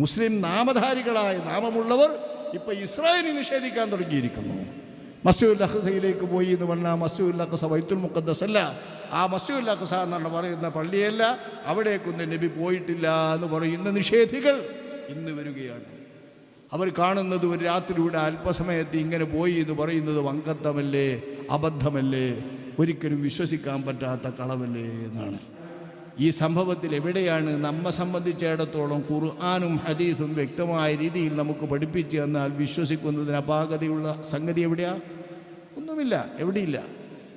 മുസ്ലിം നാമധാരികളായ നാമമുള്ളവർ ഇപ്പോൾ ഇസ്രായേലിൽ നിഷേധിക്കാൻ തുടങ്ങിയിരിക്കുന്നു. മസ്ജിദുൽ അഖസയിലേക്ക് പോയി എന്ന് പറഞ്ഞാൽ മസ്ജിദുൽ അഖസ വൈത്തുൽ മുഖദ്ദസ് അല്ല. ആ മസ്ജിദുൽ അഖസ എന്നാണ് പറയുന്ന പള്ളിയല്ല. അവിടേക്കൊന്നും നബി പോയിട്ടില്ല എന്ന് പറയുന്ന നിഷേധികൾ ഇന്ന് വരികയാണ്. അവർ കാണുന്നത് ഒരു രാത്രിയുടെ അല്പസമയത്ത് ഇങ്ങനെ പോയി എന്ന് പറയുന്നത് വങ്കത്തമല്ലേ അബദ്ധമല്ലേ? ഒരിക്കലും വിശ്വസിക്കാൻ പറ്റാത്ത കളവല്ലേ എന്നാണ്. ഈ സംഭവത്തിൽ എവിടെയാണ് നമ്മെ സംബന്ധിച്ചിടത്തോളം ഖുർആാനും ഹദീസും വ്യക്തമായ രീതിയിൽ നമുക്ക് പഠിപ്പിച്ചു തന്നാൽ വിശ്വസിക്കുന്നതിന് അപാകതയുള്ള സംഗതി എവിടെയാ? ഒന്നുമില്ല എവിടെയില്ല.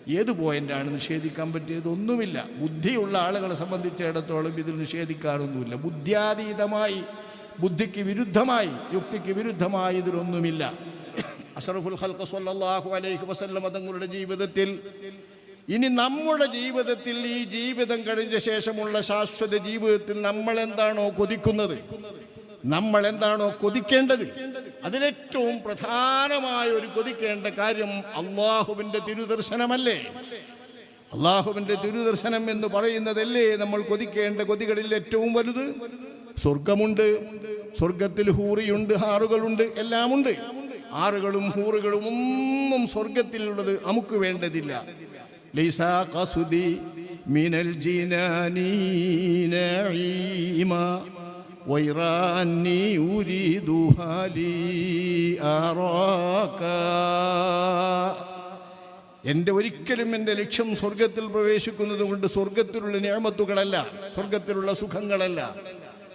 ഏത് പോയിന്റാണ് നിഷേധിക്കാൻ പറ്റിയത്? ഒന്നുമില്ല. ബുദ്ധിയുള്ള ആളുകളെ സംബന്ധിച്ചിടത്തോളം ഇതിൽ നിഷേധിക്കാറൊന്നുമില്ല. ബുദ്ധ്യാതീതമായി ബുദ്ധിക്ക് വിരുദ്ധമായി യുക്തിക്ക് വിരുദ്ധമായി ഇതിലൊന്നുമില്ല. അഷറഫുൽ ഹൽക്കസ് അലൈഹി വസല്ലം തങ്ങളുടെ ജീവിതത്തിൽ ഇനി നമ്മുടെ ജീവിതത്തിൽ ഈ ജീവിതം കഴിഞ്ഞ ശേഷമുള്ള ശാശ്വത ജീവിതത്തിൽ നമ്മൾ എന്താണോ കൊതിക്കുന്നത്? നമ്മൾ എന്താണോ കൊതിക്കേണ്ടത്? അതിലേറ്റവും പ്രധാനമായ ഒരു കൊതിക്കേണ്ട കാര്യം അള്ളാഹുവിന്റെ തിരുദർശനമല്ലേ? അള്ളാഹുവിന്റെ തിരുദർശനം എന്ന് പറയുന്നതല്ലേ നമ്മൾ കൊതിക്കേണ്ട കൊതികളിൽ ഏറ്റവും വലുത്? സ്വർഗമുണ്ട് സ്വർഗത്തിൽ ഹൂറിയുണ്ട് ആറുകളുണ്ട് എല്ലാമുണ്ട്. ആറുകളും ഹൂറുകളും ഒന്നും സ്വർഗത്തിലുള്ളത് നമുക്ക് വേണ്ടതില്ല. ലൈസ قصدي من الجنان نعيما. ويراني أريدها لي أراك എന്റെ ഒരിക്കലും എന്റെ ലക്ഷ്യം സ്വർഗത്തിൽ പ്രവേശിക്കുന്നത് കൊണ്ട് സ്വർഗത്തിലുള്ള നിയമത്തുകളല്ല സ്വർഗത്തിലുള്ള സുഖങ്ങളല്ല.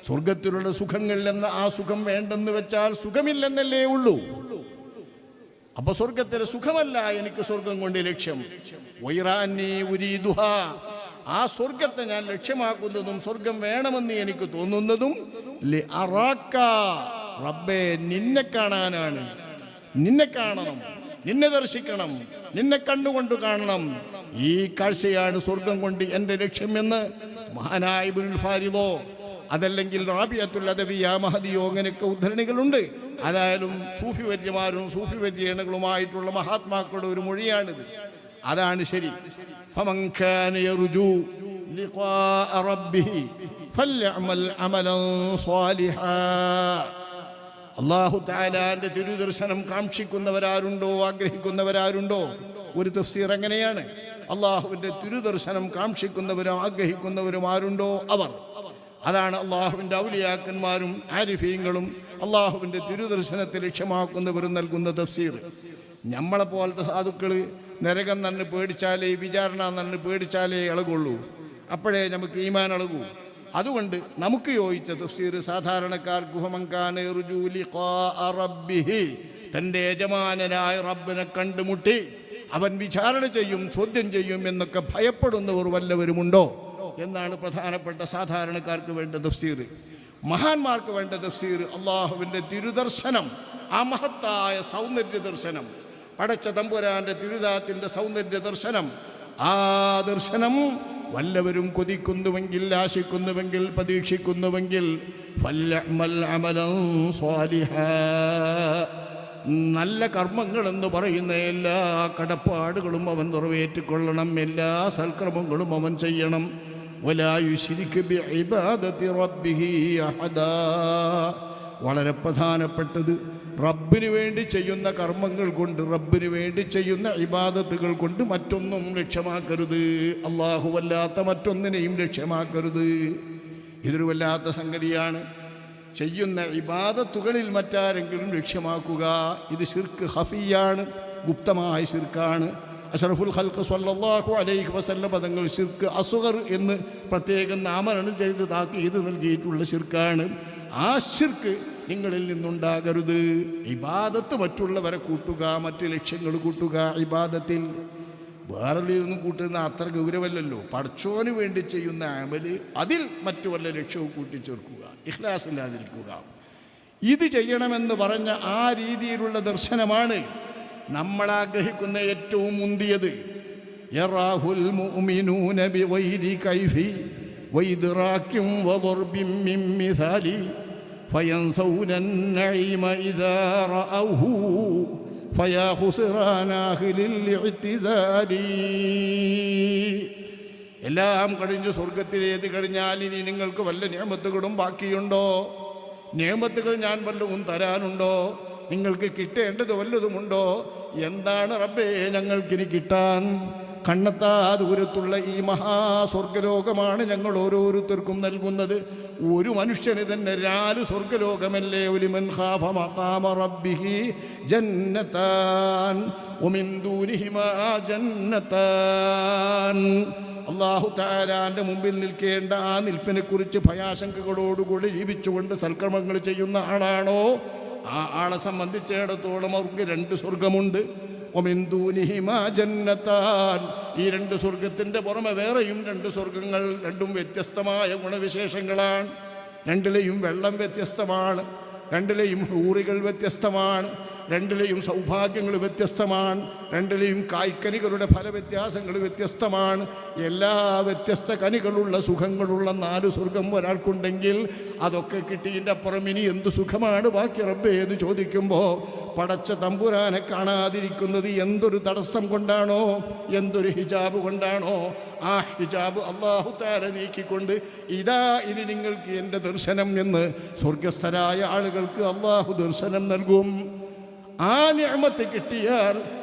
സ്വർഗത്തിലുള്ള സുഖങ്ങൾ എന്ന ആ സുഖം വേണ്ടെന്ന് വെച്ചാൽ സുഖമില്ലെന്നല്ലേ ഉള്ളൂ. അപ്പൊ സ്വർഗത്തിലെ സുഖമല്ല എനിക്ക് സ്വർഗം കൊണ്ട് ലക്ഷ്യം. വൈറാനി ഉരീദുഹ. ആ സ്വർഗത്തെ ഞാൻ ലക്ഷ്യമാക്കുന്നതും സ്വർഗം വേണമെന്ന് എനിക്ക് തോന്നുന്നതും റബ്ബേ നിന്നെ കാണാനാണ്. നിന്നെ കാണണം. നിന്നെ ദർശിക്കണം. നിന്നെ കണ്ണുകൊണ്ട് കാണണം. ഈ കാഴ്ചയാണ് സ്വർഗം കൊണ്ട് എന്റെ ലക്ഷ്യമെന്ന് മഹാനായ ഇബ്നുൽ ഫാരിദോ അതല്ലെങ്കിൽ റാബിയത്തുൽ അദവിയ മഹദിയോ അങ്ങനെയൊക്കെ ഉദ്ധരണികളുണ്ട്. അതായാലും സൂഫി വര്യമാരും സൂഫി വര്യണകളുമായിട്ടുള്ള മഹാത്മാക്കളുടെ ഒരു മൊഴിയാണിത്. അതാണ് ശരി. അള്ളാഹു താലാന്റെ തിരുദർശനം കാക്ഷിക്കുന്നവരാരുണ്ടോ? ആഗ്രഹിക്കുന്നവരാരുണ്ടോ? ഒരു തഫ്സീർ എങ്ങനെയാണ്? അള്ളാഹുവിന്റെ തിരുദർശനം കാക്ഷിക്കുന്നവരും ആഗ്രഹിക്കുന്നവരും ആരുണ്ടോ അവർ. അതാണ് അള്ളാഹുവിന്റെ ഔലിയാക്കന്മാരും ആരിഫീങ്ങളും അള്ളാഹുവിന്റെ തിരുദർശനത്തെ ലക്ഷ്യമാക്കുന്നവരും നൽകുന്ന തഫ്സീർ. നമ്മളെ പോലത്തെ സാധുക്കൾ നരകം നന്ന് പേടിച്ചാലേ വിചാരണ നന്ന് പേടിച്ചാലേ ഇളകുള്ളൂ. അപ്പോഴേ നമുക്ക് ഈമാൻ ഇളകൂ. അതുകൊണ്ട് നമുക്ക് യോജിച്ച തഫ്സീർ സാധാരണക്കാർ റബ്ബിഹി. തന്റെ യജമാനായ റബ്ബിനെ കണ്ടുമുട്ടി. അവൻ വിചാരണ ചെയ്യും ചോദ്യം ചെയ്യും എന്നൊക്കെ ഭയപ്പെടുന്നവർ വല്ലവരുമുണ്ടോ? എന്നാണ് പ്രധാനപ്പെട്ട സാധാരണക്കാർക്ക് വേണ്ട തഫ്സീർ. മഹാന്മാർക്ക് വേണ്ട തഫ്സീർ അള്ളാഹുവിന്റെ തിരുദർശനം ആ മഹത്തായ സൗന്ദര്യ ദർശനം പടച്ച തമ്പുരാന്റെ തിരുദാത്തിന്റെ സൗന്ദര്യ ദർശനം ആ ദർശനം വല്ലവരും കൊതിക്കുന്നുവെങ്കിൽ ആശിക്കുന്നുവെങ്കിൽ പ്രതീക്ഷിക്കുന്നുവെങ്കിൽ. നല്ല കർമ്മങ്ങൾ എന്ന് പറയുന്ന എല്ലാ കടപ്പാടുകളും അവൻ നിറവേറ്റിക്കൊള്ളണം എല്ലാ സൽക്രമങ്ങളും അവൻ ചെയ്യണം വലായുശിരിക്ക് بعبادة ربه أحدا വളരെ പ്രധാനപ്പെട്ടത് റബ്ബിന് വേണ്ടി ചെയ്യുന്ന കർമ്മങ്ങൾ കൊണ്ട് റബ്ബിന് വേണ്ടി ചെയ്യുന്ന ഇബാദത്തുകൾ കൊണ്ട് മറ്റൊന്നും ലക്ഷ്യമാക്കരുത്. അള്ളാഹുവല്ലാത്ത മറ്റൊന്നിനെയും ലക്ഷ്യമാക്കരുത്. ഇതൊരു വല്ലാത്ത സംഗതിയാണ്. ചെയ്യുന്ന ഇബാദത്തുകളിൽ മറ്റാരെങ്കിലും ലക്ഷ്യമാക്കുക ഇത് ശിർക്ക് ഹഫിയാണ് ഗുപ്തമായ ശിർക്കാണ്. അഷറഫുൽ ഹൽക്ക് സല്ലാഹു അലൈഹി വസല്ലം പദങ്ങൾ ഷിർക്ക് അസുഹർ എന്ന് പ്രത്യേകം നാമരണം ചെയ്ത് താക്കീത് നൽകിയിട്ടുള്ള ഷിർക്കാണ് ആ ഷിർക്ക് നിങ്ങളിൽ നിന്നുണ്ടാകരുത്. ഇബാദത്ത് മറ്റുള്ളവരെ കൂട്ടുക മറ്റ് ലക്ഷ്യങ്ങൾ കൂട്ടുക ഇബാദത്തിൽ. വേറെ ഒന്നും കൂട്ടുന്ന അത്ര ഗൗരവമല്ലല്ലോ. പഠിച്ചോന് വേണ്ടി ചെയ്യുന്ന അമൽ അതിൽ മറ്റു വല്ല ലക്ഷ്യവും കൂട്ടിച്ചേർക്കുക ഇഖ്ലാസ് ഇല്ലാതിരിക്കുക. ഇത് ചെയ്യണമെന്ന് പറഞ്ഞ ആ രീതിയിലുള്ള ദർശനമാണ് നമ്മൾ ആഗ്രഹിക്കുന്ന ഏറ്റവും മുന്തിയത്. എല്ലാം കഴിഞ്ഞു സ്വർഗത്തിലേത് കഴിഞ്ഞാൽ ഇനി നിങ്ങൾക്ക് വല്ല നിയമത്തുകളും ബാക്കിയുണ്ടോ? നിയമത്തുകൾ ഞാൻ വല്ലതും തരാനുണ്ടോ? നിങ്ങൾക്ക് കിട്ടേണ്ടത് വല്ലതുമുണ്ടോ? എന്താണ് റബ്ബേ ഞങ്ങൾക്കിനി കിട്ടാൻ? കണ്ണെത്താ ദൂരത്തുള്ള ഈ മഹാസ്വർഗലോകമാണ് ഞങ്ങൾ ഓരോരുത്തർക്കും നൽകുന്നത്. ഒരു മനുഷ്യന് തന്നെ രാൽ സ്വർഗലോകമല്ലേ? ഒലിമൻ റബ്ബിഹി ജന്നത്താൻ. ജന്നത്താൻ. അള്ളാഹു താരാന്റെ മുമ്പിൽ നിൽക്കേണ്ട ആ നിൽപ്പിനെ കുറിച്ച് ഭയാശങ്കകളോടുകൂടി ജീവിച്ചുകൊണ്ട് സൽക്രമങ്ങൾ ചെയ്യുന്ന ആളാണോ? ആ ആളെ സംബന്ധിച്ചിടത്തോളം അവർക്ക് രണ്ട് സ്വർഗമുണ്ട്. ഈ രണ്ട് സ്വർഗത്തിന്റെ പുറമെ വേറെയും രണ്ട് സ്വർഗങ്ങൾ രണ്ടും വ്യത്യസ്തമായ ഗുണവിശേഷങ്ങളാണ്. രണ്ടിലെയും വെള്ളം വ്യത്യസ്തമാണ്. രണ്ടിലെയും ഹൂറികൾ വ്യത്യസ്തമാണ്. രണ്ടിലെയും സൗഭാഗ്യങ്ങൾ വ്യത്യസ്തമാണ്. രണ്ടിലെയും കായ്ക്കനികളുടെ ഫലവ്യത്യാസങ്ങൾ വ്യത്യസ്തമാണ്. എല്ലാ വ്യത്യസ്ത കനികളുള്ള സുഖങ്ങളുള്ള നാല് സ്വർഗം ഒരാൾക്കുണ്ടെങ്കിൽ അതൊക്കെ കിട്ടിയതിന്റെ അപ്പുറം ഇനി എന്ത് സുഖമാണ് ബാക്കി റബ്ബേ എന്ന് ചോദിക്കുമ്പോൾ പടച്ച തമ്പുരാനെ കാണാതിരിക്കുന്നത് എന്തൊരു തടസ്സം കൊണ്ടാണോ? എന്തൊരു ഹിജാബ് കൊണ്ടാണോ? ആ ഹിജാബ് അള്ളാഹു താര നീക്കിക്കൊണ്ട് ഇതാ ഇനി നിങ്ങൾക്ക് എന്റെ ദർശനം എന്ന് സ്വർഗസ്ഥരായ ആളുകൾക്ക് അള്ളാഹു ദർശനം നൽകും. ആ നിയമത്ത് കിട്ടിയാൽ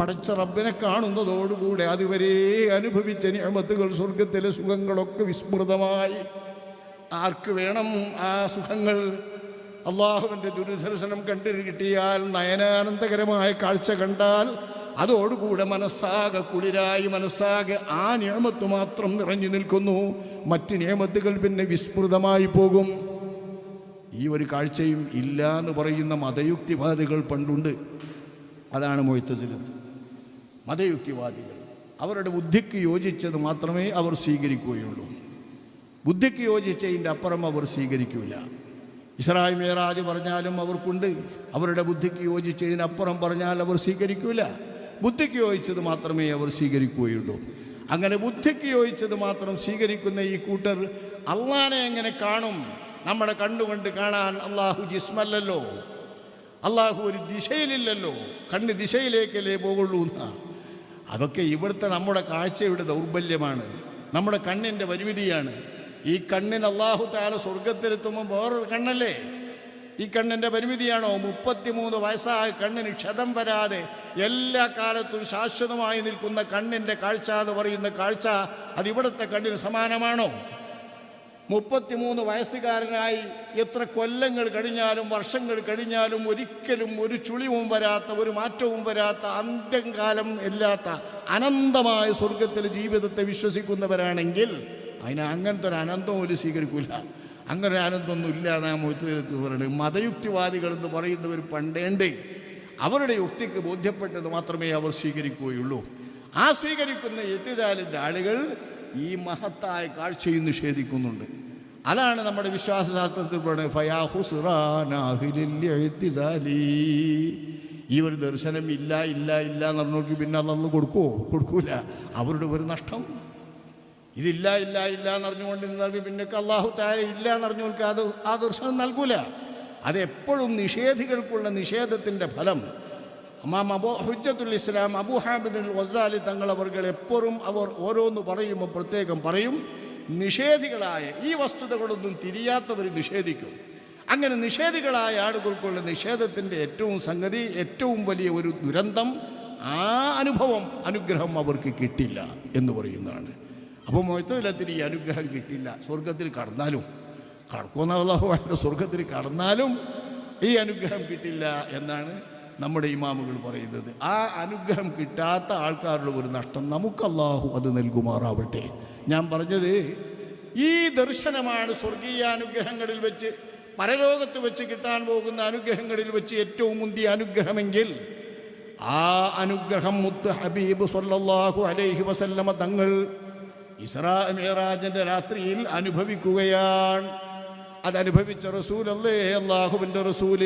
പടച്ച റബ്ബിനെ കാണുന്നതോടുകൂടെ അതുവരെ അനുഭവിച്ച നിയമത്തുകൾ സ്വർഗത്തിലെ സുഖങ്ങളൊക്കെ വിസ്മൃതമായി. ആർക്ക് വേണം ആ സുഖങ്ങൾ? അള്ളാഹുവിന്റെ ദുരിദർശനം കണ്ടു കിട്ടിയാൽ നയനാനന്ദകരമായ കാഴ്ച കണ്ടാൽ അതോടുകൂടെ മനസ്സാകെ കുളിരായി മനസ്സാകെ ആ നിയമത്ത് മാത്രം നിറഞ്ഞു നിൽക്കുന്നു. മറ്റ് നിയമത്തുകൾ പിന്നെ വിസ്മൃതമായി പോകും. ഈ ഒരു കാഴ്ചയും ഇല്ല എന്ന് പറയുന്ന മതയുക്തിവാദികൾ പണ്ടുണ്ട്. അതാണ് മൊയ്ത്തസിലത്ത് മതയുക്തിവാദികൾ. അവരുടെ ബുദ്ധിക്ക് യോജിച്ചത് മാത്രമേ അവർ സ്വീകരിക്കുകയുള്ളൂ. ബുദ്ധിക്ക് യോജിച്ചതിന്റെ അപ്പുറം അവർ സ്വീകരിക്കൂല. ഇസ്രായേൽ മേറാജ് പറഞ്ഞാലും അവർക്കുണ്ട്. അവരുടെ ബുദ്ധിക്ക് യോജിച്ചതിനപ്പുറം പറഞ്ഞാൽ അവർ സ്വീകരിക്കൂല. ബുദ്ധിക്ക് യോജിച്ചത് മാത്രമേ അവർ സ്വീകരിക്കുകയുള്ളൂ. അങ്ങനെ ബുദ്ധിക്ക് യോജിച്ചത് മാത്രം സ്വീകരിക്കുന്ന ഈ കൂട്ടർ അള്ളാനെ എങ്ങനെ കാണും? നമ്മുടെ കണ്ടുകൊണ്ട് കാണാൻ അള്ളാഹു ജിസ്മല്ലല്ലോ. അള്ളാഹു ഒരു ദിശയിലില്ലല്ലോ. കണ്ണ് ദിശയിലേക്കല്ലേ പോകുള്ളൂ എന്നാണ് അതൊക്കെ ഇവിടുത്തെ നമ്മുടെ കാഴ്ചയുടെ ദൗർബല്യമാണ്. നമ്മുടെ കണ്ണിന്റെ പരിമിതിയാണ്. ഈ കണ്ണിന് അള്ളാഹു താല സ്വർഗത്തിലെത്തുമ്പോൾ വേറൊരു കണ്ണല്ലേ? ഈ കണ്ണിന്റെ പരിമിതിയാണോ? മുപ്പത്തിമൂന്ന് വയസ്സായ കണ്ണിന് ക്ഷതം വരാതെ എല്ലാ കാലത്തും ശാശ്വതമായി നിൽക്കുന്ന കണ്ണിന്റെ കാഴ്ച എന്ന് പറയുന്ന കാഴ്ച അതിവിടുത്തെ കണ്ണിന് സമാനമാണോ? മുപ്പത്തിമൂന്ന് വയസ്സുകാരനായി എത്ര കൊല്ലങ്ങൾ കഴിഞ്ഞാലും വർഷങ്ങൾ കഴിഞ്ഞാലും ഒരിക്കലും ഒരു ചുളിവും വരാത്ത ഒരു മാറ്റവും വരാത്ത അന്ത്യകാലം ഇല്ലാത്ത അനന്തമായ സ്വർഗത്തിലെ ജീവിതത്തെ വിശ്വസിക്കുന്നവരാണെങ്കിൽ അതിന് അങ്ങനത്തെ ഒരു അനന്തം ഒരു സ്വീകരിക്കില്ല അങ്ങനെ ആനന്ദമൊന്നും ഇല്ല നാം പറയുന്നത് മതയുക്തിവാദികൾ എന്ന് പറയുന്നവർ പണ്ടേണ്ട് അവരുടെ യുക്തിക്ക് ബോധ്യപ്പെട്ടത് മാത്രമേ അവർ സ്വീകരിക്കുകയുള്ളൂ. ആ സ്വീകരിക്കുന്ന എത്തിചാലിന്റെ ആളുകൾ ഈ മഹത്തായ കാഴ്ചയും നിഷേധിക്കുന്നുണ്ട് അതാണ് നമ്മുടെ വിശ്വാസശാസ്ത്രത്തിൽ പറയുന്നത് ഈ ഒരു ദർശനം ഇല്ല ഇല്ല ഇല്ല എന്ന് പറഞ്ഞവർക്ക് പിന്നെ അതൊന്നും കൊടുക്കുമോ കൊടുക്കൂല. അവരുടെ ഒരു നഷ്ടം. ഇതില്ല ഇല്ല ഇല്ല എന്ന് അറിഞ്ഞുകൊണ്ട് നിന്നാൽ പിന്നെ അള്ളാഹു താര ഇല്ല എന്ന് അറിഞ്ഞവർക്ക് അത് ആ ദർശനം നൽകൂല. അതെപ്പോഴും നിഷേധികൾക്കുള്ള നിഷേധത്തിന്റെ ഫലം. അമാം അബു ഹുജത്തുൽ ഇസ്ലാം അബു ഹാബിദുൽ വസാലി തങ്ങൾ അവർകൾ എപ്പോഴും അവർ ഓരോന്ന് പറയുമ്പോൾ പ്രത്യേകം പറയും നിഷേധികളായ ഈ വസ്തുതകളൊന്നും തിരിയാത്തവർ നിഷേധിക്കും. അങ്ങനെ നിഷേധികളായ ആളുകൾക്കുള്ള നിഷേധത്തിന്റെ ഏറ്റവും സംഗതി ഏറ്റവും വലിയ ഒരു ദുരന്തം ആ അനുഭവം അനുഗ്രഹം അവർക്ക് കിട്ടില്ല എന്ന് പറയുന്നതാണ്. അപ്പോൾ മൊത്തത്തിലത്തിന് ഈ അനുഗ്രഹം കിട്ടില്ല സ്വർഗത്തിൽ കടന്നാലും കടക്കുമെന്നുള്ള സ്വർഗത്തിൽ കടന്നാലും ഈ അനുഗ്രഹം കിട്ടില്ല എന്നാണ് നമ്മുടെ ഇമാമുകൾ പറയുന്നത്. ആ അനുഗ്രഹം കിട്ടാത്ത ആൾക്കാരുടെ ഒരു നഷ്ടം നമുക്ക് അള്ളാഹു അത് നൽകുമാറാവട്ടെ. ഞാൻ പറഞ്ഞത് ഈ ദർശനമാണ് സ്വർഗീയ അനുഗ്രഹങ്ങളിൽ വെച്ച് പരലോകത്ത് വെച്ച് കിട്ടാൻ പോകുന്ന അനുഗ്രഹങ്ങളിൽ വെച്ച് ഏറ്റവും മുന്തിയ അനുഗ്രഹമെങ്കിൽ ആ അനുഗ്രഹം മുത്ത് ഹബീബ് സല്ലാഹു അലൈഹി വസല്ലമ തങ്ങൾ ഇസ്രാ മേറാജിന്റെ രാത്രിയിൽ അനുഭവിക്കുകയാണ്. അതനുഭവിച്ച റസൂൽ അല്ലേ അള്ളാഹുവിന്റെ റസൂൽ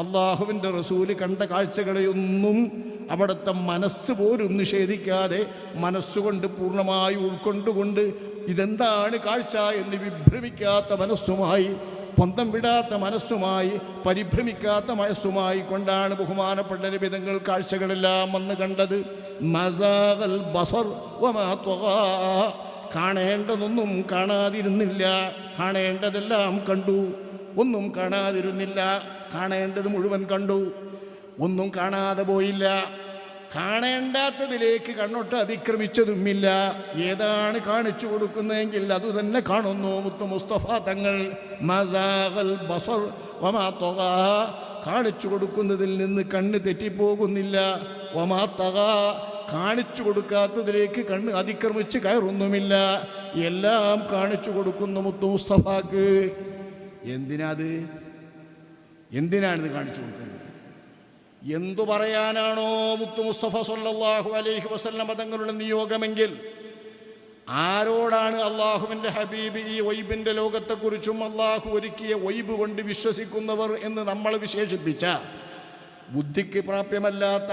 അള്ളാഹുവിന്റെ റസൂൽ കണ്ട കാഴ്ചകളെയൊന്നും അവിടുത്തെ മനസ്സ് പോലും നിഷേധിക്കാതെ മനസ്സുകൊണ്ട് പൂർണമായി ഉൾക്കൊണ്ടുകൊണ്ട് ഇതെന്താണ് കാഴ്ച എന്ന് വിഭ്രമിക്കാത്ത മനസ്സുമായി പൊന്തം വിടാത്ത മനസ്സുമായി പരിഭ്രമിക്കാത്ത മനസ്സുമായി കൊണ്ടാണ് ബഹുമാനപ്പെട്ട നിബിതങ്ങൾ കാഴ്ചകളെല്ലാം വന്ന് കണ്ടത്. ബസർ. കാണേണ്ടതൊന്നും കാണാതിരുന്നില്ല. കാണേണ്ടതെല്ലാം കണ്ടു. ഒന്നും കാണാതിരുന്നില്ല. കാണേണ്ടത് മുഴുവൻ കണ്ടു. ഒന്നും കാണാതെ പോയില്ല. കാണേണ്ടാത്തതിലേക്ക് കണ്ണൊട്ട് അതിക്രമിച്ചതുമില്ല. ഏതാണ് കാണിച്ചു കൊടുക്കുന്നതെങ്കിൽ അത് തന്നെ കാണുന്നു മുത്തു മുസ്തഫ തങ്ങൾ. ബസർ. കാണിച്ചു കൊടുക്കുന്നതിൽ നിന്ന് കണ്ണ് തെറ്റിപ്പോകുന്നില്ല. തഗാ. കാണിച്ചു കൊടുക്കാത്തതിലേക്ക് കണ്ണ് അതിക്രമിച്ച് കയറൊന്നുമില്ല. എല്ലാം കാണിച്ചു കൊടുക്കുന്നു മുത്തു മുസ്തഫാക്ക്. എന്തിനാത് എന്തിനാണിത് കാണിച്ചു കൊടുക്കുന്നത്? എന്തു പറയാനാണോ മുത്തു മുസ്തഫ സല്ലല്ലാഹു അലൈഹി വസല്ലമ തങ്ങളുടെ നിയോഗമെങ്കിൽ? ആരോടാണ് അള്ളാഹുവിന്റെ ഹബീബ് ഈ ഒയ്ബിന്റെ ലോകത്തെക്കുറിച്ചും അള്ളാഹു ഒരുക്കിയ ഒയ്ബ് കൊണ്ട് വിശ്വസിക്കുന്നവർ എന്ന് നമ്മൾ വിശേഷിപ്പിച്ച? ബുദ്ധിക്ക് പ്രാപ്യമല്ലാത്ത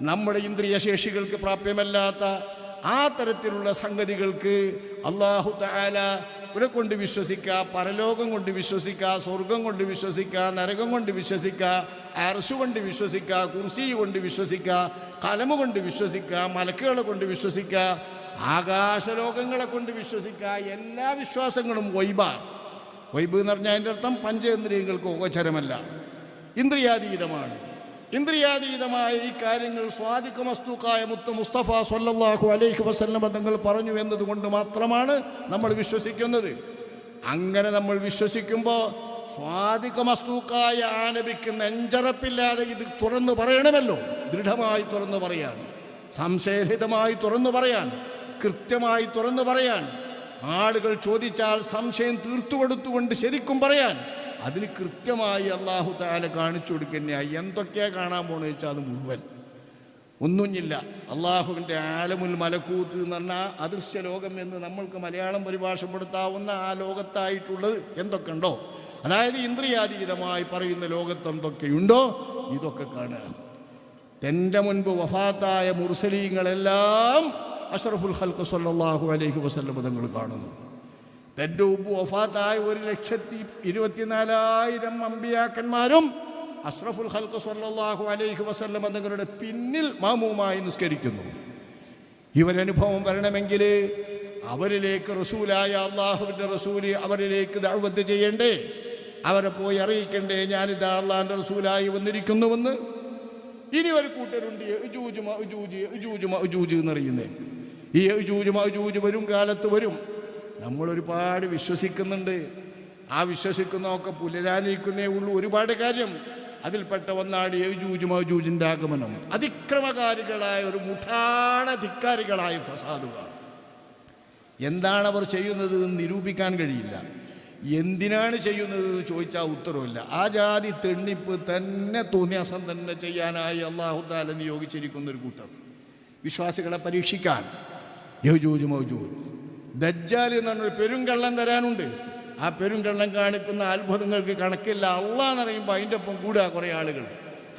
നമ്മുടെ ഇന്ദ്രിയശേഷികൾക്ക് പ്രാപ്യമല്ലാത്ത ആ തരത്തിലുള്ള സംഗതികൾക്ക് അള്ളാഹു തആല ഇവരെ കൊണ്ട് വിശ്വസിക്കുക പരലോകം കൊണ്ട് വിശ്വസിക്കുക സ്വർഗം കൊണ്ട് വിശ്വസിക്കുക നരകം കൊണ്ട് വിശ്വസിക്കുക അർശു കൊണ്ട് വിശ്വസിക്കുക കുർസി കൊണ്ട് വിശ്വസിക്കുക കലമ കൊണ്ട് വിശ്വസിക്കുക മലക്കുകളെ കൊണ്ട് വിശ്വസിക്കുക ആകാശലോകങ്ങളെ കൊണ്ട് വിശ്വസിക്കുക എല്ലാ വിശ്വാസങ്ങളും വൈബാണ് വൈബ് എന്ന് പറഞ്ഞാൽ അതിന്റെ അർത്ഥം പഞ്ചേന്ദ്രിയങ്ങൾക്ക് ഗോചരമല്ല ഇന്ദ്രിയാതീതമാണ്. ഇന്ദ്രിയാതീതമായ ഈ കാര്യങ്ങൾ സ്വാദിഖ മസ്തൂക്കായ മുത്ത് മുസ്തഫ സൊല്ലാഹു അലൈഹി വസല്ലമ തങ്ങൾ പറഞ്ഞു എന്നതുകൊണ്ട് മാത്രമാണ് നമ്മൾ വിശ്വസിക്കുന്നത്. അങ്ങനെ നമ്മൾ വിശ്വസിക്കുമ്പോൾ സ്വാദിഖ മസ്തൂക്കായ ആനപിക്കുന്ന നെഞ്ചറപ്പില്ലാതെ ഇത് തുറന്നു പറയണമല്ലോ. ദൃഢമായി തുറന്നു പറയാൻ സംശയരഹിതമായി തുറന്നു പറയാൻ കൃത്യമായി തുറന്നു പറയാൻ ആളുകൾ ചോദിച്ചാൽ സംശയം തീർത്തു കൊടുത്തുകൊണ്ട് ശരിക്കും പറയാൻ അതിന് കൃത്യമായി അള്ളാഹു താല കാണിച്ചു കൊടുക്കുന്ന. എന്തൊക്കെയാ കാണാൻ പോണെന്ന് വെച്ചാൽ അത് മുഴുവൻ. ഒന്നുമില്ല അള്ളാഹുവിന്റെ ആലമുൽ മലക്കൂത്ത് എന്ന് പറഞ്ഞാൽ അദൃശ്യ ലോകം എന്ന് നമ്മൾക്ക് മലയാളം പരിഭാഷപ്പെടുത്താവുന്ന ആ ലോകത്തായിട്ടുള്ളത് എന്തൊക്കെ ഉണ്ടോ? അതായത് ഇന്ദ്രിയാതീതമായി പറയുന്ന ലോകത്ത് എന്തൊക്കെയുണ്ടോ ഇതൊക്കെ കാണുക തന്റെ മുൻപ് വഫാത്തായ മുർസലീങ്ങളെല്ലാം അഷറഫുൽ ഹൽക്ക് സല്ലാഹു അലൈഹി വസല്ലം തങ്ങൾ കാണുന്നു. തന്റെ ഉപ്പ് വഫാത്തായ ഒരു ലക്ഷത്തി ഇരുപത്തിനാലായിരം അമ്പിയാക്കന്മാരും അഷ്റഫുൽ ഹൽക്ക് സല്ലല്ലാഹു അലൈഹി വസല്ലം തങ്ങളുടെ പിന്നിൽ മാമുമായി നിസ്കരിക്കുന്നു. ഇവരനുഭവം വരണമെങ്കിൽ അവരിലേക്ക് റസൂലായ അള്ളാഹുവിന്റെ റസൂൽ അവരിലേക്ക് ദഅവത്ത് ചെയ്യണ്ടേ? അവരെ പോയി അറിയിക്കണ്ടേ? ഞാനിതാ അള്ളാഹിന്റെ റസൂലായി വന്നിരിക്കുന്നുവെന്ന്. ഇനി ഒരു കൂട്ടരുണ്ട് എന്നറിയുന്നേ. ഈ വരും കാലത്ത് വരും. നമ്മൾ ഒരുപാട് വിശ്വസിക്കുന്നുണ്ട്. ആ വിശ്വസിക്കുന്നതൊക്കെ പുലരാനിരിക്കുന്നേ ഉള്ളൂ. ഒരുപാട് കാര്യം അതിൽപ്പെട്ട ഒന്നാണ് യജൂജ് മഅജൂജിന്റെ ആഗമനം. അതിക്രമകാരികളായ ഒരു മുഠാണ ധിക്കാരികളായ ഫസാദുകാർ എന്താണ് അവർ ചെയ്യുന്നത് എന്ന് നിരൂപിക്കാൻ കഴിയില്ല. എന്തിനാണ് ചെയ്യുന്നത് എന്ന് ചോദിച്ചാൽ ഉത്തരവില്ല. ആ ജാതി തെണ്ണിപ്പ് തന്നെ തോന്നിയാസം തന്നെ ചെയ്യാനായി അള്ളാഹുദാല നിയോഗിച്ചിരിക്കുന്ന ഒരു കൂട്ടം. വിശ്വാസികളെ പരീക്ഷിക്കാൻ. യഹജൂജ് മൗജൂജ് ദജ്ജാൽ എന്ന് പറഞ്ഞൊരു പെരുങ്കള്ളം തരാനുണ്ട്. ആ പെരുങ്കള്ളം കാണിക്കുന്ന അത്ഭുതങ്ങൾക്ക് കണക്കില്ല. അള്ളാന്ന് പറയുമ്പോൾ അതിന്റെ ഒപ്പം കൂടുക കുറേ ആളുകൾ.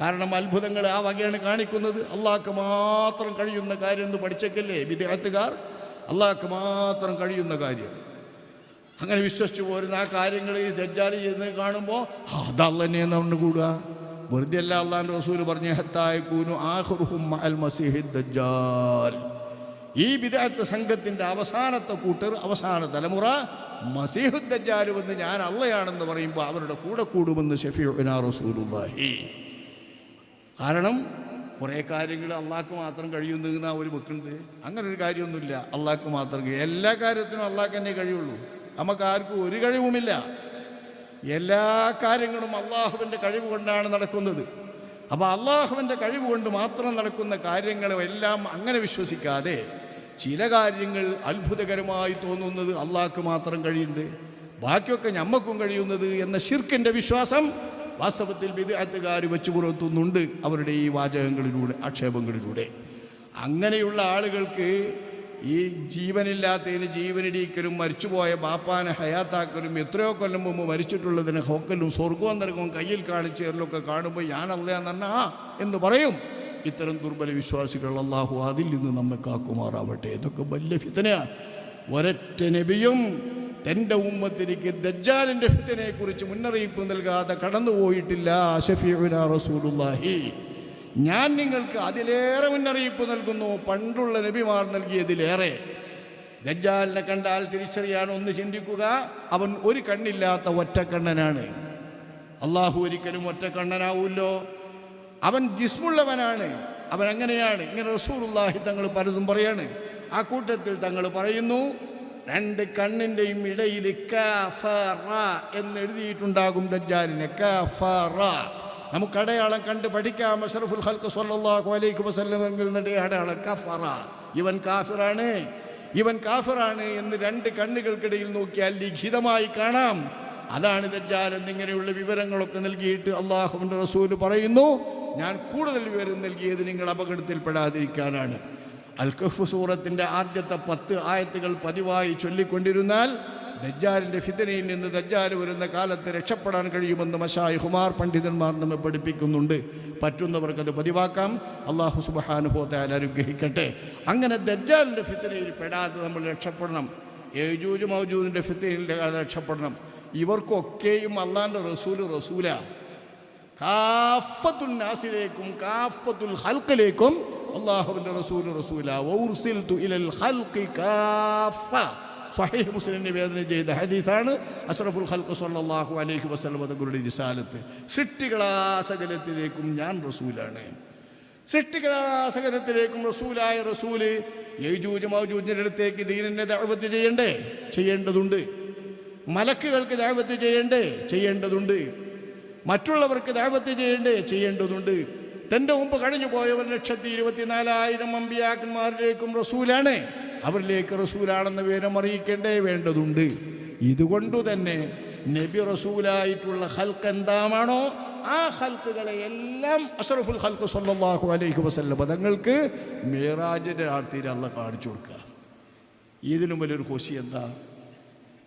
കാരണം അത്ഭുതങ്ങൾ ആ വകയാണ് കാണിക്കുന്നത്. അള്ളാഹ്ക്ക് മാത്രം കഴിയുന്ന കാര്യം എന്ന് പഠിച്ചേക്കല്ലേ വിദേഹത്തുകാർ അള്ളാഹ്ക്ക് മാത്രം കഴിയുന്ന കാര്യം. അങ്ങനെ വിശ്വസിച്ചു പോരുന്ന ആ കാര്യങ്ങൾ ഈ ദജ്ജാലി ചെയ്യുന്നത് കാണുമ്പോൾ അതല്ല പറഞ്ഞു കൂടുക വെറുതെ അല്ല അള്ളാന്റെ റസൂൽ പറഞ്ഞു ഹത്തായ കൂനു അൽ മസീഹി ദജ്ജാൽ. ഈ വിദഗ്ധ സംഘത്തിന്റെ അവസാനത്തെ കൂട്ടർ അവസാന തലമുറ മസീഹുദ്ദജാൽ എന്ന് ഞാൻ അള്ളയാണെന്ന് പറയുമ്പോൾ അവരുടെ കൂടെ കൂടുമെന്ന് ഷഫീഉന റസൂലുള്ളാഹി. കാരണം കുറേ കാര്യങ്ങൾ അള്ളാഹ്ക്ക് മാത്രം കഴിയുന്ന ഒരു വെക്കുന്നത്. അങ്ങനെ ഒരു കാര്യമൊന്നുമില്ല. അള്ളാഹ്ക്ക് മാത്രം കഴിയും എല്ലാ കാര്യത്തിനും അള്ളാഹ്ക്ക് തന്നെ കഴിയുള്ളൂ. നമുക്ക് ആർക്കും ഒരു കഴിവുമില്ല. എല്ലാ കാര്യങ്ങളും അള്ളാഹുവിന്റെ കഴിവ് കൊണ്ടാണ് നടക്കുന്നത്. അപ്പോൾ അള്ളാഹുവിന്റെ കഴിവ് കൊണ്ട് മാത്രം നടക്കുന്ന കാര്യങ്ങളും എല്ലാം അങ്ങനെ വിശ്വസിക്കാതെ ചില കാര്യങ്ങൾ അത്ഭുതകരമായി തോന്നുന്നത് അള്ളാഹ്ക്ക് മാത്രം കഴിയുന്നത് ബാക്കിയൊക്കെ ഞമ്മക്കും കഴിയുന്നത് എന്ന ഷിർക്കിന്റെ വിശ്വാസം വാസ്തവത്തിൽ വിദഗ്ധക്കാർ വെച്ചു പുറത്തുന്നുണ്ട് അവരുടെ ഈ വാചകങ്ങളിലൂടെ ആക്ഷേപങ്ങളിലൂടെ. അങ്ങനെയുള്ള ആളുകൾക്ക് ഈ ജീവനില്ലാത്തതിന് ജീവനിടിക്കലും മരിച്ചുപോയ ബാപ്പാനെ ഹയാത്താക്കലും എത്രയോ കൊല്ലം മുമ്പ് മരിച്ചിട്ടുള്ളതിന് ഹോക്കലും സ്വർഗവും നരകവും കയ്യിൽ കാണിച്ചേരലൊക്കെ കാണുമ്പോൾ ഞാൻ അള്ളയാന്ന് പറഞ്ഞാൽ ആ എന്ന് പറയും. ഇത്തരം ദുർബല വിശ്വാസികൾ അള്ളാഹു അതിൽ നിന്ന് നമ്മെ കാക്കുമാറാവട്ടെ. ഇതൊക്കെ വലിയ ഫിതനയാണ്. ഒരൊറ്റ നബിയും തന്റെ ഉമ്മത്തിലേക്ക് ദജ്ജാലിന്റെ ഫിത്തനെക്കുറിച്ച് മുന്നറിയിപ്പ് നൽകാതെ കടന്നുപോയിട്ടില്ല. ഷഫീഉന റസൂലുള്ളാഹി. ഞാൻ നിങ്ങൾക്ക് അതിലേറെ മുന്നറിയിപ്പ് നൽകുന്നു. പണ്ടുള്ള നബിമാർ നൽകിയതിലേറെ. ദജ്ജാലിനെ കണ്ടാൽ തിരിച്ചറിയാൻ ഒന്ന് ചിന്തിക്കുക. അവൻ ഒരു കണ്ണില്ലാത്ത ഒറ്റക്കണ്ണനാണ്. അള്ളാഹു ഒരിക്കലും ഒറ്റക്കണ്ണനാവൂല്ലോ. അവൻ ജിസ്മുള്ളവനാണ്. അവൻ അങ്ങനെയാണ്. ഇങ്ങനെ റസൂലുള്ളാഹി തങ്ങൾ പലതും പറയാണ്. ആ കൂട്ടത്തിൽ തങ്ങൾ പറയുന്നു രണ്ട് കണ്ണിന്റെയും ഇടയിൽ കഫറ എന്ന് എഴുതിയിട്ടുണ്ടാകും ദജ്ജാലിനെ. നമുക്ക് അടയാളം കണ്ട് പഠിക്കാം. അഷറഫുൽ ഹൽക്ക് സ്വല്ലാഹു അലൈഹി വസല്ലം നിങ്ങളുടെ അടയാളം കഫറ. ഇവൻ കാഫിറാണ്. ഇവൻ കാഫിറാണ് എന്ന് രണ്ട് കണ്ണുകൾക്കിടയിൽ നോക്കിയാൽ ലിഖിതമായി കാണാം. അതാണ് ദജ്ജാൽ എന്നിങ്ങനെയുള്ള വിവരങ്ങളൊക്കെ നൽകിയിട്ട് അള്ളാഹുവിന്റെ റസൂൽ പറയുന്നു ഞാൻ കൂടുതൽ വിവരം നൽകിയത് നിങ്ങൾ അപകടത്തിൽപ്പെടാതിരിക്കാനാണ്. അൽ കഹ്ഫ് സൂറത്തിന്റെ ആദ്യത്തെ പത്ത് ആയത്തുകൾ പതിവായി ചൊല്ലിക്കൊണ്ടിരുന്നാൽ ദജ്ജാലിന്റെ ഫിതനയിൽ നിന്ന് ദജ്ജാൽ വരുന്ന കാലത്ത് രക്ഷപ്പെടാൻ കഴിയുമെന്ന് മഷായി ഹുമാർ പണ്ഡിതന്മാർ നമ്മെ പഠിപ്പിക്കുന്നുണ്ട്. പറ്റുന്നവർക്കത് പതിവാക്കാം. അള്ളാഹു സുബഹാനുഭവത്താൽ അനുഗ്രഹിക്കട്ടെ. അങ്ങനെ ദജ്ജാലിന്റെ ഫിത്തനയിൽ പെടാതെ നമ്മൾ രക്ഷപ്പെടണം. ഏജൂജ് മൗജൂദിന്റെ ഫിത്തനയിലെ രക്ഷപ്പെടണം. ഇവർക്കൊക്കെയും അള്ളാന്റെ റസൂൽ റസൂല. കാഫത്തുൽ നാസിലേക്കും കാഫത്തുൽ ഹൽക്കിലേക്കും അള്ളാഹുവിന്റെ റസൂൽ റസൂല. ഇലൽ ഹൽഖി കാഫ. സ്വഹീഹ് മുസ്ലിം നിവേദനം ചെയ്ത ഹദീസാണ്. അസറഫുൽ ഹൽക്ക് സല്ലാഹു അലൈഹി വസല്ലം തങ്ങളുടെ സിട്ടികളാ സൃഷ്ടികളാസകലത്തിലേക്കും ഞാൻ റസൂലാണ്. സൃഷ്ടികളാസകലത്തിലേക്കും റസൂലായ റസൂൽ യജൂജ് മൗജൂജിന്റെ അടുത്തേക്ക് ദീനിനെ ദഅവത്ത് ചെയ്യണ്ടേ? ചെയ്യേണ്ടതുണ്ട്. മലക്കുകൾക്ക് ദാവത്ത് ചെയ്യണ്ടേ? ചെയ്യേണ്ടതുണ്ട്. മറ്റുള്ളവർക്ക് ദാവത്ത് ചെയ്യണ്ടേ? ചെയ്യേണ്ടതുണ്ട്. തന്റെ മുമ്പ് കഴിഞ്ഞു പോയ ഒരു ലക്ഷത്തി ഇരുപത്തിനാലായിരം അമ്പിയാക്കന്മാരിലേക്കും റസൂലാണ്. അവരിലേക്ക് റസൂലാണെന്ന വിവരം അറിയിക്കേണ്ടേ വേണ്ടതുണ്ട്. ഇതുകൊണ്ടു തന്നെ നബി റസൂലായിട്ടുള്ള ഹൽക്ക് എന്താണോ ആ ഹൽക്കുകളെ എല്ലാം അഷറഫുൽ ഹൽക്ക് സല്ലല്ലാഹു അലൈഹി വസല്ല പദങ്ങൾക്ക് മേറാജിന്റെ രാത്രിയിൽ അല്ല കാണിച്ചു കൊടുക്കുക. ഇതിനും വലിയൊരു ഖുശി എന്താ?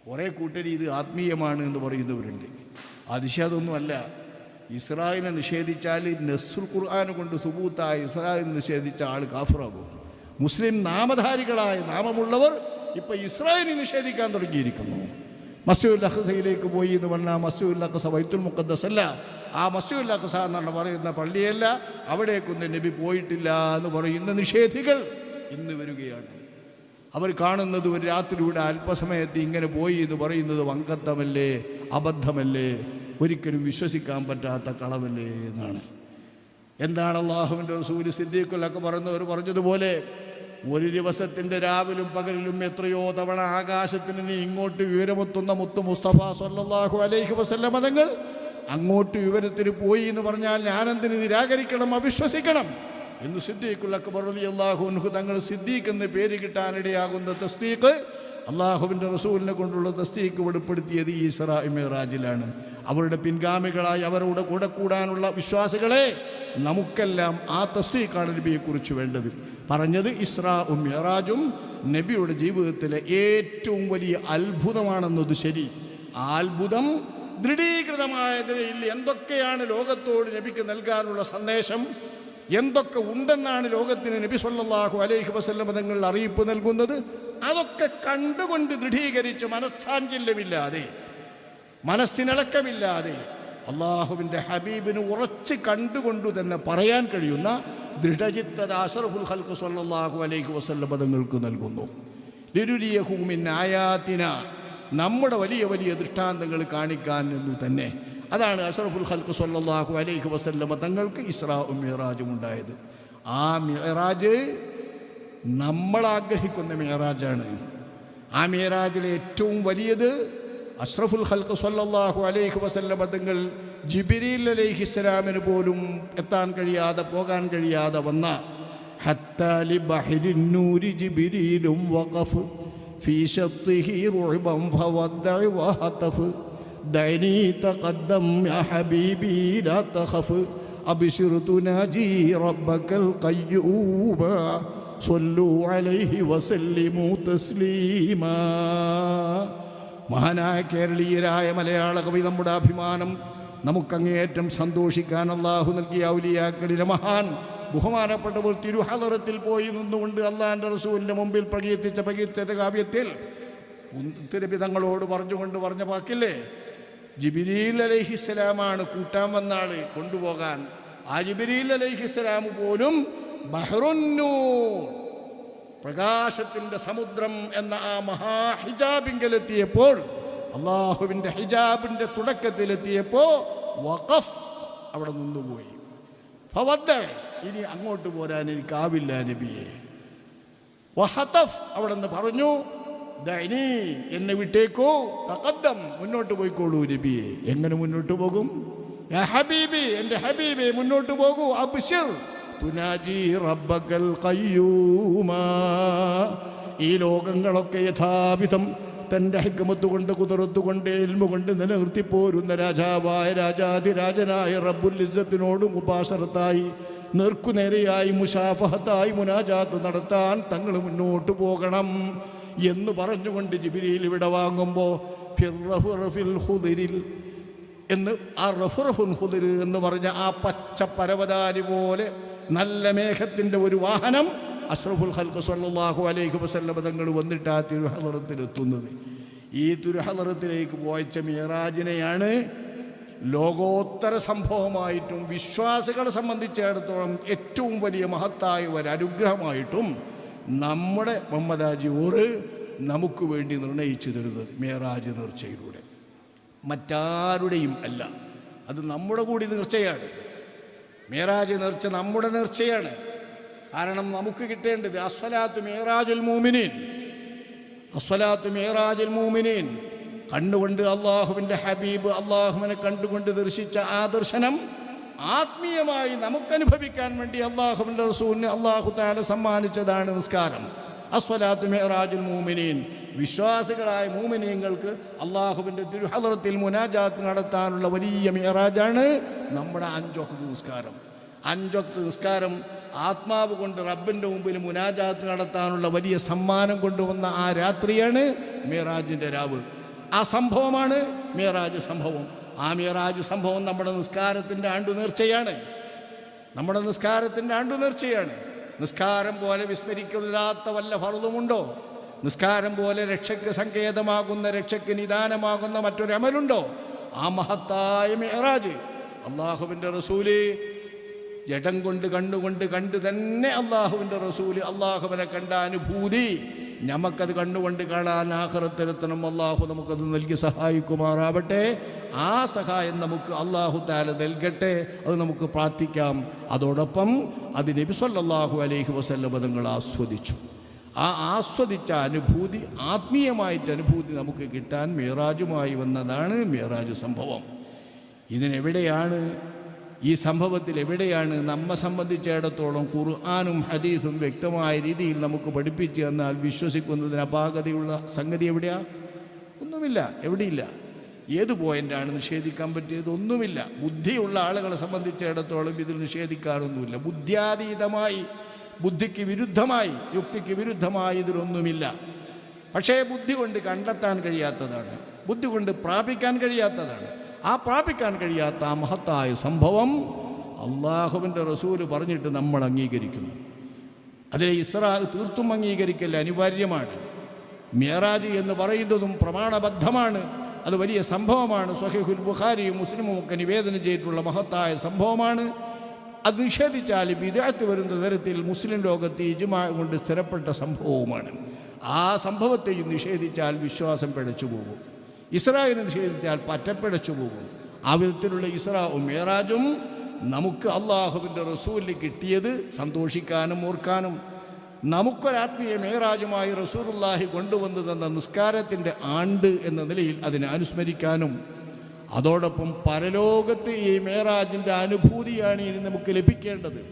കുറേ കൂട്ടർ ഇത് ആത്മീയമാണ് എന്ന് പറയുന്നവരുണ്ട്. അതിശയതൊന്നുമല്ല. ഇസ്രായേലിനെ നിഷേധിച്ചാൽ നസുൽ ഖുർആൻ കൊണ്ട് സുബൂത്തായ ഇസ്രായേൽ നിഷേധിച്ച ആൾ കാഫറാകും. മുസ്ലിം നാമധാരികളായ നാമമുള്ളവർ ഇപ്പം ഇസ്രായേലിനെ നിഷേധിക്കാൻ തുടങ്ങിയിരിക്കുന്നു. മസ്യൂൽ അഖസയിലേക്ക് പോയി എന്ന് പറഞ്ഞാൽ മസ്യൂൽ അഖസ വൈത്തുൽ മുഖദ്ദസ് അല്ല. ആ മസ്യൂൽ അഖസ എന്നാണ് പറയുന്ന പള്ളിയല്ല. അവിടേക്കൊന്നും നബി പോയിട്ടില്ല എന്ന് പറയുന്ന നിഷേധികൾ ഇന്ന് വരികയാണ്. അവർ കാണുന്നത് ഒരു രാത്രിയുടെ അല്പസമയത്ത് ഇങ്ങനെ പോയി എന്ന് പറയുന്നത് വങ്കത്തമല്ലേ അബദ്ധമല്ലേ ഒരിക്കലും വിശ്വസിക്കാൻ പറ്റാത്ത കളവല്ലേ എന്നാണ്. എന്താണ് അള്ളാഹുവിന്റെ സൂര്യ സിദ്ദീഖുലൊക്കെ പറയുന്നവർ പറഞ്ഞതുപോലെ ഒരു ദിവസത്തിന്റെ രാവിലും പകലിലും എത്രയോ തവണ ആകാശത്തിന് നീ ഇങ്ങോട്ട് വിവരമെത്തുന്ന മുത്തു മുസ്തഫ സല്ലല്ലാഹു അലൈഹി വസല്ലം മതങ്ങൾ അങ്ങോട്ട് വിവരത്തിന് പോയി എന്ന് പറഞ്ഞാൽ ഞാനെന്തിന് നിരാകരിക്കണം? അവിശ്വസിക്കണം. എന്ന് സിദ്ദീഖുൽ അക്ബർ അലി അള്ളാഹുൻഹു തങ്ങൾ സിദ്ദീഖ് എന്ന് പേര് കിട്ടാനിടയാകുന്ന തസ്തീഖ് അള്ളാഹുവിന്റെ റസൂലിനെ കൊണ്ടുള്ള തസ്തീക്ക് വെളിപ്പെടുത്തിയത് ഈ ഇസ്രാ മിറാജിലാണ്. അവരുടെ പിൻഗാമികളായി അവരോട് കൂടെ കൂടാനുള്ള വിശ്വാസികളെ നമുക്കെല്ലാം ആ തസ്തീക്കാണ് നബിയെക്കുറിച്ച് വേണ്ടത്. പറഞ്ഞത് ഇസ്രാ മിറാജും നബിയുടെ ജീവിതത്തിലെ ഏറ്റവും വലിയ അത്ഭുതമാണെന്നത് ശരി. ആ അത്ഭുതം ദൃഢീകൃതമായ നിലയിൽ എന്തൊക്കെയാണ് ലോകത്തോട് നബിക്ക് നൽകാനുള്ള സന്ദേശം? എന്തൊക്കെ ഉണ്ടെന്നാണ് ലോകത്തിന് നബി സല്ലല്ലാഹു അലൈഹി വസല്ലം തങ്ങൾ അറിയിപ്പ് നൽകുന്നത്? അതൊക്കെ കണ്ടുകൊണ്ട് ദൃഢീകരിച്ച് മനസ്സാഞ്ചല്യമില്ലാതെ മനസ്സിനിളക്കമില്ലാതെ അള്ളാഹുവിന്റെ ഹബീബിന് ഉറച്ച് കണ്ടുകൊണ്ടു തന്നെ പറയാൻ കഴിയുന്ന ദൃഢചിത്തത അഷറഫുൽ ഹൽക്ക് സല്ലാഹു അലൈഹി വസല്ലം പദങ്ങൾക്ക് നൽകുന്നു. ലിരുലിയഹൂമിൻ ആയാത്തിന. നമ്മുടെ വലിയ വലിയ ദൃഷ്ടാന്തങ്ങൾ കാണിക്കാൻ എന്നു തന്നെ. അതാണ് അഷറഫുൽ ഹൽക്ക് സല്ലാഹു അലൈഹി വസല്ലമ തങ്ങൾക്ക് ഇസ്രാ മിറാജും ഉണ്ടായത്. ആ മിറാജ് നമ്മൾ ആഗ്രഹിക്കുന്ന മിറാജാണ് ആ മിറാജിലെ ഏറ്റവും വലിയത് അഷ്റഫുൽ ഹൽക്ക് സല്ലല്ലാഹു അലൈഹി വസല്ലമ തങ്ങൾ ജിബിരിൽ അലൈഹി ഇസ്ലാമിന് പോലും എത്താൻ കഴിയാതെ പോകാൻ കഴിയാതെ വന്ന حتى لبحر النور جبريل وقف في شطه رعبا فودع وهتف دعني تقدم يا حبيبي لا تخف أبشر تناجي ربك القيوم صلوا عليه وسلموا تسليما മഹാനായ കേരളീയരായ മലയാള കവി നമ്മുടെ അഭിമാനം നമുക്കങ്ങേയറ്റം സന്തോഷിക്കാൻ അള്ളാഹു നൽകിയ ഔലിയാക്കളിലെ മഹാൻ ബഹുമാനപ്പെട്ടവർ തിരുഹലറത്തിൽ പോയി നിന്നുകൊണ്ട് അള്ളാഹന്റെ റസൂലിന്റെ മുമ്പിൽ പ്രകീർത്തിച്ച പ്രകീർത്തിച്ച കാവ്യത്തിൽ തിരുപിതങ്ങളോട് തങ്ങളോട് പറഞ്ഞുകൊണ്ട് പറഞ്ഞ വാക്കില്ലേ? ജിബിരീൽ അലഹിസ്സലാമാണ് കൂട്ടാൻ വന്ന ആൾ കൊണ്ടുപോകാൻ. ആ ജിബിരീൽ അലൈഹിസ്സലാം പോലും ബഹ്റുന്നൂർ പ്രകാശത്തിന്റെ സമുദ്രം എന്ന ആ മഹാഹിജാബിങ്കലെത്തിയപ്പോൾ അള്ളാഹുവിന്റെ ഹിജാബിന്റെ തുടക്കത്തിലെത്തിയപ്പോൾ വഖഫ് അവിടെ നിന്നുപോയി. ഫവദ്ദ ഇനി അങ്ങോട്ട് പോരാൻ എനിക്കാവില്ല നബിയെ. വഹതഫ് അവിടെ നിന്ന് പറഞ്ഞു ദൈനി എന്നെ വിട്ടേക്കൂ തകദ്ദം മുന്നോട്ട് പോയിക്കോളൂ നബിയെ. എങ്ങനെ മുന്നോട്ട് പോകും? ഹബീബി എന്റെ ഹബീബെ മുന്നോട്ട് പോകൂ അബ്ശിർ തുനാജി റബ്ബക്കൽ കയ്യൂമാ ഈ ലോകങ്ങളൊക്കെ യഥാവിധം തന്റെ ഹിക്കമത്ത് കൊണ്ട് എൽമുകൊണ്ട് കൊണ്ട് എൽമ കൊണ്ട് നിലനിർത്തിപ്പോരുന്ന രാജാവായ രാജാതിരാജനായ റബ്ബുൽ ഇസ്സത്തിനോട് മുപാസറത്തായി നേർക്കുനേരെയായി മുഷാഫഹത്തായി മുനാജാത്ത് നടത്താൻ തങ്ങൾ മുന്നോട്ട് പോകണം എന്ന് പറഞ്ഞുകൊണ്ട് ജിബിരിയിൽ ഇവിടെ വാങ്ങുമ്പോൾ എന്ന് ആ റഹുറഹുൻ ഹുദിർ എന്ന് പറഞ്ഞ ആ പച്ച പരവതാരി പോലെ നല്ല മേഘത്തിന്റെ ഒരു വാഹനം അഷ്റഫുൽ ഹൽക്ക് സല്ലാഹു അലൈഹി വസല്ലം തങ്ങൾ വന്നിട്ട് ആ തിരുഹലറത്തിലെത്തുന്നത് ഈ തിരുഹലറത്തിലേക്ക് പോയച്ച മിയറാജിനെയാണ് ലോകോത്തര സംഭവമായിട്ടും വിശ്വാസികളെ സംബന്ധിച്ചിടത്തോളം ഏറ്റവും വലിയ മഹത്തായ ഒരു അനുഗ്രഹമായിട്ടും നമ്മുടെ മമ്മദാജി ഓറ് നമുക്ക് വേണ്ടി നിർണയിച്ചു തരുന്നത് മേറാജ് നേർച്ചയിലൂടെ മറ്റാരുടെയും അല്ല. അത് നമ്മുടെ കൂടി നേർച്ചയാണ് മേറാജ് നേർച്ച നമ്മുടെ നേർച്ചയാണ്. കാരണം നമുക്ക് കിട്ടേണ്ടത് അസ്വലാത്ത് മേറാജുൽ മൂമിനീൻ അസ്വലാത്ത് മേറാജുൽ മൂമിനീൻ കണ്ടുകൊണ്ട് അള്ളാഹുവിന്റെ ഹബീബ് അള്ളാഹുവിനെ കണ്ടുകൊണ്ട് ദർശിച്ച ആ ദർശനം ആത്മീയമായി നമുക്കനുഭവിക്കാൻ വേണ്ടി അള്ളാഹുവിന്റെ റസൂലിന് അള്ളാഹു താല സമ്മാനിച്ചതാണ് നിസ്കാരം. അസ്വലാത്ത് മെഹറാജുൽ മൂമിനീൻ വിശ്വാസികളായ മൂമിനീങ്ങൾക്ക് അള്ളാഹുവിന്റെ തിരുഹലറത്തിൽ മുനാജാത്ത് നടത്താനുള്ള വലിയ മിയറാജാണ് നമ്മുടെ അഞ്ചൊക്കെ നിസ്കാരം. അഞ്ചൊക്കെ നിസ്കാരം ആത്മാവ് കൊണ്ട് റബ്ബിന്റെ മുമ്പിൽ മുനാജാത്ത് നടത്താനുള്ള വലിയ സമ്മാനം കൊണ്ടുവന്ന ആ രാത്രിയാണ് മേറാജിന്റെ രാവ്. ആ സംഭവമാണ് മേറാജ് സംഭവം. ആ മേറാജ് സംഭവം നമ്മുടെ നിസ്കാരത്തിന്റെ ആണ്ടു നേർച്ചയാണ് നമ്മുടെ നിസ്കാരത്തിന്റെ ആണ്ടു നേർച്ചയാണ് നിസ്കാരം പോലെ വിസ്മരിക്കില്ലാത്ത വല്ല ഫറുതുമുണ്ടോ നിസ്കാരം പോലെ രക്ഷയ്ക്ക് സങ്കേതമാകുന്ന രക്ഷയ്ക്ക് നിദാനമാകുന്ന മറ്റൊരു അമലുണ്ടോ? ആ മഹത്തായ മെഹറാജ്. അള്ളാഹുവിന്റെ റസൂൽ ജഡം കൊണ്ട് കണ്ണുകൊണ്ട് കണ്ട് തന്നെ അള്ളാഹുവിന്റെ റസൂൽ അള്ളാഹുവിനെ കണ്ട അനുഭൂതി. നമുക്കത് കണ്ടുകൊണ്ട് കാണാൻ ആഹ്റത്തിലെത്തണം അള്ളാഹു നമുക്കത് നൽകി സഹായിക്കുമാറാവട്ടെ. ആ സഹായം നമുക്ക് അള്ളാഹു താല നൽകട്ടെ. അത് നമുക്ക് പ്രാർത്ഥിക്കാം. അതോടൊപ്പം അത് നബി സല്ലല്ലാഹു അലൈഹി വസല്ലം നിങ്ങൾ ആസ്വദിച്ചു. ആ ആസ്വദിച്ച അനുഭൂതി ആത്മീയമായിട്ട് അനുഭൂതി നമുക്ക് കിട്ടാൻ മേറാജുമായി വന്നതാണ് മേറാജ് സംഭവം. ഇതിനെവിടെയാണ് ഈ സംഭവത്തിൽ എവിടെയാണ് നമ്മെ സംബന്ധിച്ചിടത്തോളം ഖുർആാനും ഹദീസും വ്യക്തമായ രീതിയിൽ നമുക്ക് പഠിപ്പിച്ചു തന്നാൽ വിശ്വസിക്കുന്നതിന് അപാകതയുള്ള സംഗതി എവിടെയാ? ഒന്നുമില്ല എവിടെയില്ല. ഏത് പോയിന്റാണ് നിഷേധിക്കാൻ പറ്റിയത്? ഒന്നുമില്ല. ബുദ്ധിയുള്ള ആളുകളെ സംബന്ധിച്ചിടത്തോളം ഇതിൽ നിഷേധിക്കാറൊന്നുമില്ല. ബുദ്ധ്യാതീതമായി ബുദ്ധിക്ക് വിരുദ്ധമായി യുക്തിക്ക് വിരുദ്ധമായി ഇതിലൊന്നുമില്ല പക്ഷേ ബുദ്ധി കൊണ്ട് കണ്ടെത്താൻ കഴിയാത്തതാണ്. ബുദ്ധി കൊണ്ട് പ്രാപിക്കാൻ കഴിയാത്തതാണ്. ആ പ്രാപിക്കാൻ കഴിയാത്ത ആ മഹത്തായ സംഭവം അള്ളാഹുവിന്റെ റസൂൽ പറഞ്ഞിട്ട് നമ്മൾ അംഗീകരിക്കുന്നു. അതിലെ ഇസ്രാ തീർത്തും അംഗീകരിക്കൽ അനിവാര്യമാണ്. മിയറാജ് എന്ന് പറയുന്നതും പ്രമാണബദ്ധമാണ്. അത് വലിയ സംഭവമാണ്. സ്വഹീഹുൽ ബുഖാരിയും മുസ്ലിമും ഒക്കെ നിവേദനം ചെയ്തിട്ടുള്ള മഹത്തായ സംഭവമാണ്. അത് നിഷേധിച്ചാൽ വിദേഹത്ത് വരുന്ന തരത്തിൽ മുസ്ലിം ലോകത്ത് ഇജുമാ കൊണ്ട് സ്ഥിരപ്പെട്ട സംഭവവുമാണ്. ആ സംഭവത്തെയും നിഷേധിച്ചാൽ വിശ്വാസം പിഴച്ചു പോകും. ഇസ്രായേലിനെ നിഷേധിച്ചാൽ പറ്റപ്പിഴച്ചു പോകും. ആ വിധത്തിലുള്ള ഇസ്രാവും മേറാജും നമുക്ക് അള്ളാഹുവിന്റെ റസൂലിന് കിട്ടിയത് സന്തോഷിക്കാനും ഓർക്കാനും നമുക്കൊരാത്മീയ മേറാജുമായി റസൂറുല്ലാഹി കൊണ്ടുവന്നു തന്ന നിസ്കാരത്തിന്റെ ആണ്ട് എന്ന നിലയിൽ അതിനെ അനുസ്മരിക്കാനും അതോടൊപ്പം പരലോകത്ത് ഈ മേറാജിന്റെ അനുഭൂതിയാണ് ഇനി നമുക്ക് ലഭിക്കേണ്ടത്.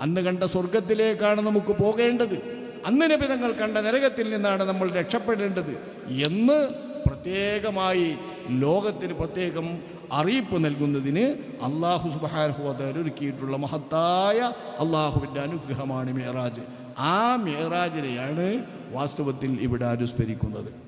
അന്ന് കണ്ട സ്വർഗത്തിലേക്കാണ് നമുക്ക് പോകേണ്ടത്. അന്ന് നബിതങ്ങൾ കണ്ട നരകത്തിൽ നിന്നാണ് നമ്മൾ രക്ഷപ്പെടേണ്ടത് എന്ന് പ്രത്യേകമായി ലോകത്തിന് പ്രത്യേകം അറിയിപ്പ് നൽകുന്നതിന് അള്ളാഹു സുബാർഹുദർ ഒരുക്കിയിട്ടുള്ള മഹത്തായ അള്ളാഹുവിന്റെ അനുഗ്രഹമാണ് മേറാജ്. ആ മേറാജിനെയാണ് വാസ്തവത്തിൽ ഇവിടെ അനുസ്മരിക്കുന്നത്